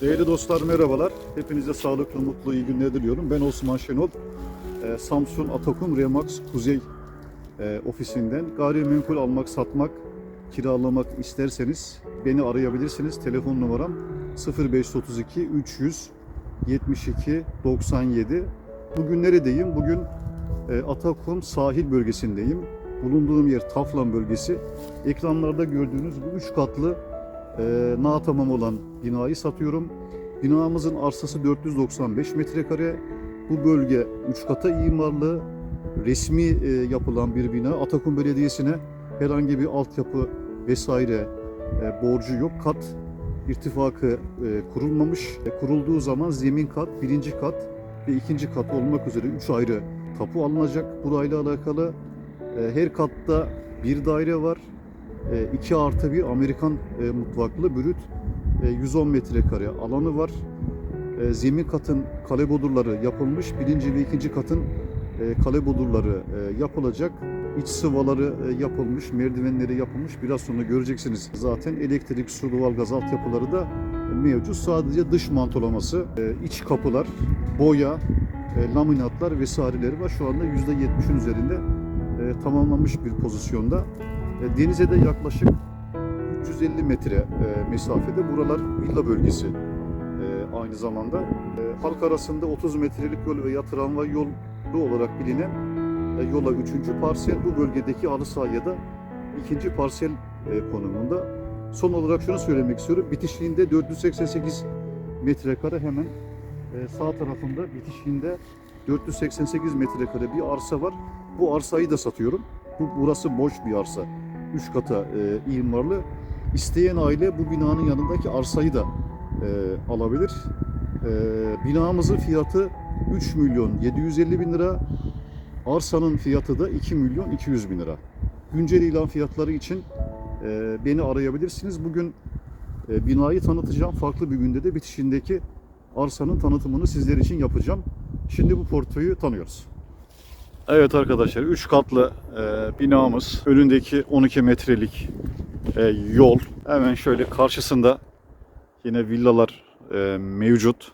Değerli dostlar merhabalar. Hepinize sağlıklı, mutlu, iyi günler diliyorum. Ben Osman Şenol. Ee, Samsun Atakum Remax Kuzey e, ofisinden gayrimenkul almak, satmak, kiralamak isterseniz beni arayabilirsiniz. Telefon numaram 0532 300 72 97. Bugün neredeyim? Bugün e, Atakum sahil bölgesindeyim. Bulunduğum yer Taflan bölgesi. Ekranlarda gördüğünüz bu üç katlı e, na tamam olan binayı satıyorum. Binamızın arsası 495 metrekare. Bu bölge 3 kata imarlı, resmi e, yapılan bir bina. Atakum Belediyesi'ne herhangi bir altyapı vesaire e, borcu yok. Kat irtifakı e, kurulmamış. E, kurulduğu zaman zemin kat, birinci kat ve ikinci kat olmak üzere 3 ayrı tapu alınacak. Burayla alakalı e, her katta bir daire var. 2 artı 1 Amerikan e, mutfaklı brüt e, 110 metrekare alanı var. E, Zemin katın kale bodurları yapılmış. Birinci ve ikinci katın e, kale bodurları e, yapılacak. İç sıvaları e, yapılmış, merdivenleri yapılmış. Biraz sonra göreceksiniz. Zaten elektrik, su, doğalgaz altyapıları da mevcut. Sadece dış mantolaması, e, iç kapılar, boya, e, laminatlar vesaireleri var. Şu anda %70'in üzerinde e, tamamlanmış bir pozisyonda. E, Denize de yaklaşık 350 metre e, mesafede. Buralar villa bölgesi e, aynı zamanda. E, Halk arasında 30 metrelik yol veya tramvay yolu olarak bilinen e, yola 3. parsel bu bölgedeki halı sahaya da 2. parsel e, konumunda. Son olarak şunu söylemek istiyorum. Bitişiğinde 488 metrekare hemen e, sağ tarafında bitişiğinde 488 metrekare bir arsa var. Bu arsayı da satıyorum. Bu burası boş bir arsa. 3 kata e, imarlı. İsteyen aile bu binanın yanındaki arsayı da e, alabilir. E, binamızın fiyatı 3 milyon 750 bin lira. Arsanın fiyatı da 2 milyon 200 bin lira. Güncel ilan fiyatları için e, beni arayabilirsiniz. Bugün e, binayı tanıtacağım. Farklı bir günde de bitişindeki arsanın tanıtımını sizler için yapacağım. Şimdi bu portföyü tanıyoruz. Evet arkadaşlar 3 katlı e, binamız önündeki 12 metrelik e, yol hemen şöyle karşısında yine villalar e, mevcut.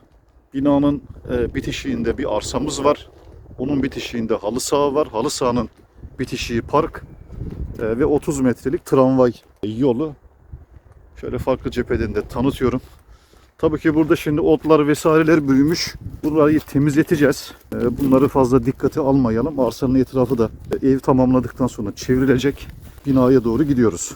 Binanın e, bitişiğinde bir arsamız var. Onun bitişiğinde halı saha var. Halı sahanın bitişiği park e, ve 30 metrelik tramvay yolu. Şöyle farklı cepheden de tanıtıyorum. Tabii ki burada şimdi otlar vesaireler büyümüş. Burayı temizleteceğiz. Ee, Bunları fazla dikkate almayalım. Arsanın etrafı da ev tamamladıktan sonra çevrilecek. Binaya doğru gidiyoruz.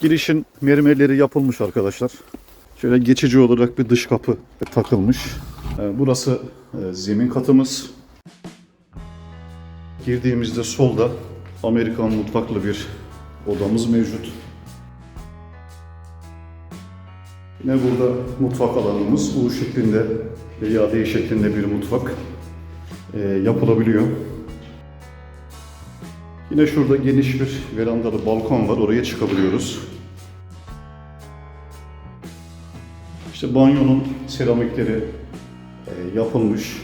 Girişin mermerleri yapılmış arkadaşlar. Şöyle geçici olarak bir dış kapı takılmış. Ee, Burası e, zemin katımız. Girdiğimizde solda Amerikan mutfaklı bir odamız mevcut. Yine burada mutfak alanımız U şeklinde veya D şeklinde bir mutfak e, yapılabiliyor. Yine şurada geniş bir verandalı balkon var. Oraya çıkabiliyoruz. İşte banyonun seramikleri e, yapılmış.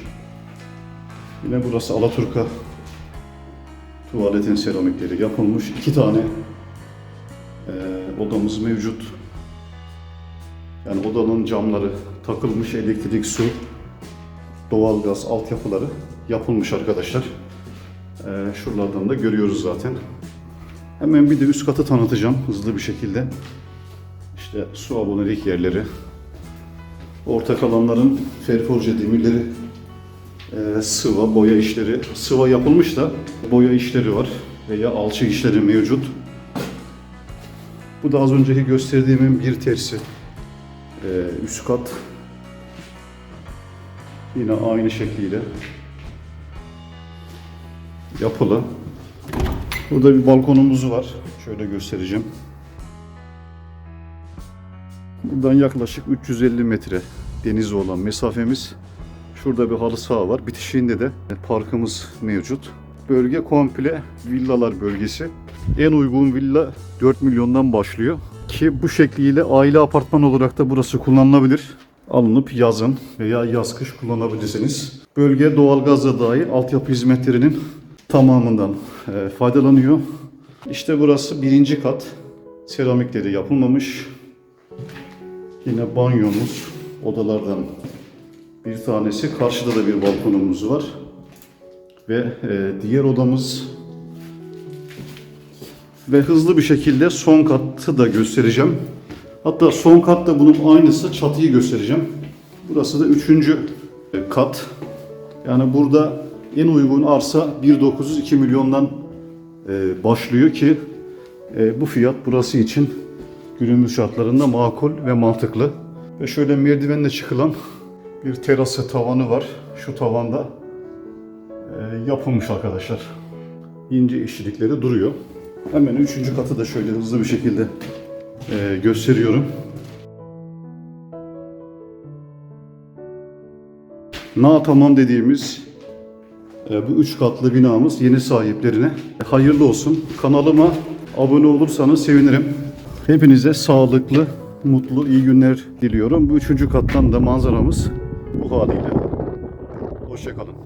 Yine burası Alaturka Tuvaletin seramikleri yapılmış. iki tane e, odamız mevcut. Yani odanın camları takılmış, elektrik, su, doğalgaz altyapıları yapılmış arkadaşlar. E, şuralardan da görüyoruz zaten. Hemen bir de üst katı tanıtacağım hızlı bir şekilde. İşte su abonelik yerleri, ortak alanların ferforje demirleri ee, sıva, boya işleri. Sıva yapılmış da boya işleri var veya alçı işleri mevcut. Bu da az önceki gösterdiğimin bir tersi. Ee, üst kat. Yine aynı şekliyle yapılı. Burada bir balkonumuz var. Şöyle göstereceğim. Buradan yaklaşık 350 metre denize olan mesafemiz. Şurada bir halı saha var. Bitişiğinde de parkımız mevcut. Bölge komple villalar bölgesi. En uygun villa 4 milyondan başlıyor. Ki bu şekliyle aile apartman olarak da burası kullanılabilir. Alınıp yazın veya yaz kış kullanabilirsiniz. Bölge doğalgazla dahil altyapı hizmetlerinin tamamından e, faydalanıyor. İşte burası birinci kat. Seramikleri yapılmamış. Yine banyomuz odalardan bir tanesi. Karşıda da bir balkonumuz var. Ve e, diğer odamız ve hızlı bir şekilde son katı da göstereceğim. Hatta son katta bunun aynısı çatıyı göstereceğim. Burası da üçüncü kat. Yani burada en uygun arsa 1.902 milyondan e, başlıyor ki e, bu fiyat burası için günümüz şartlarında makul ve mantıklı. Ve şöyle merdivenle çıkılan bir terası tavanı var. Şu tavanda e, yapılmış arkadaşlar. İnce işçilikleri duruyor. Hemen üçüncü katı da şöyle hızlı bir şekilde e, gösteriyorum. Na tamam dediğimiz e, bu üç katlı binamız yeni sahiplerine hayırlı olsun. Kanalıma abone olursanız sevinirim. Hepinize sağlıklı, mutlu, iyi günler diliyorum. Bu üçüncü kattan da manzaramız bu haliyle. Hoşçakalın.